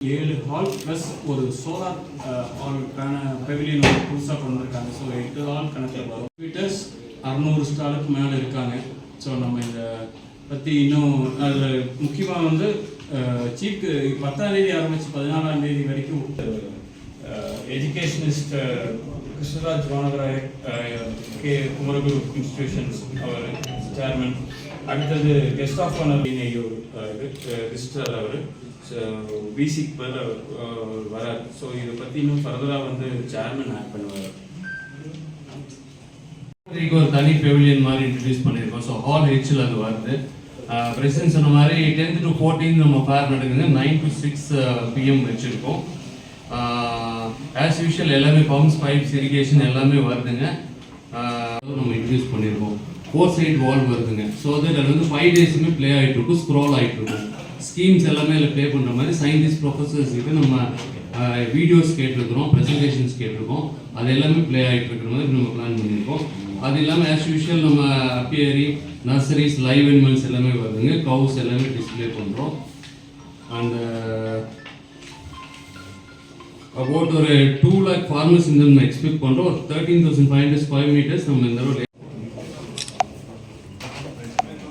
ஏழு hall plus ஒரு solar ஹாலுக்கான பெவிலியன் ஒரு புதுசாக கொண்டு வந்திருக்காங்க ஸோ எட்டு ஹால் கணக்கில் வரும். மீட்டர்ஸ் அறநூறு ஸ்டாலுக்கு மேலே இருக்காங்க. ஸோ நம்ம இந்த பற்றி இன்னும் அதில் முக்கியமாக வந்து சீக்கு பத்தாம் தேதி ஆரம்பித்து பதினாலாம் தேதி வரைக்கும் educationist Krishnaraj Vanavaraya K. Kumaraguru institutions அவர் சேர்மன் அடுத்தது கெஸ்ட் ஆஃப் ஆனர் ஐயூர் இது ரிஜிஸ்டர் அவர். பிசிக்கு பதில் வரார் ஸோ இதை பற்றி இன்னும் ஃபர்தராக வந்து சேர்மன் ஆட் பண்ணுவார். ஒரு தனி பெவிலியன் மாதிரி இன்ட்ரடியூஸ் பண்ணியிருக்கோம். ஸோ ஹால் ஹெச்சில் அது வருது. பிரசிடென்ட் சொன்ன மாதிரி டென்த் டு ஃபோர்டீன் நம்ம ஃபேர் நடக்குது நைன் டு சிக்ஸ் பிஎம் வச்சுருக்கோம். ஆஸ் யூஷுவல் எல்லாமே பம்ப்ஸ் பைப்ஸ் இரிகேஷன் எல்லாமே வருதுங்க. அதுவும் நம்ம இன்ட்ரடியூஸ் பண்ணியிருக்கோம். ஃபோர் சைட் வால் வருதுங்க. ஸோ அது வந்து ஃபைவ் டேஸுமே ப்ளே ஆகிட்டு இருக்கும் ஸ்க்ரோல் ஆகிட்டு இருக்கும் ஸ்கீம்ஸ் எல்லாமே இதில் ப்ளே பண்ணுற மாதிரி சயின்டிஸ்ட் ப்ரொஃபஸர்ஸ் கிட்ட நம்ம வீடியோஸ் கேட்டிருக்கிறோம் ப்ரெசன்டேஷன்ஸ் கேட்டிருக்கோம். அது எல்லாமே ப்ளே ஆகிட்டு இருக்கிற மாதிரி நம்ம பிளான் பண்ணியிருக்கோம். அது இல்லாமல் ஆஸ் யூஷுவல் நம்ம அப்பியரி நர்சரிஸ் லைவ் அனிமல்ஸ் எல்லாமே வருதுங்க. கவுஸ் எல்லாமே டிஸ்பிளே பண்ணுறோம் அண்ட் அபவுட் ஒரு டூ லேக் ஃபார்மர்ஸ் இந்த நம்ம எக்ஸ்பெக்ட் பண்ணுறோம் ஒரு thirteen thousand five hundred square metres நம்ம இந்த தடவை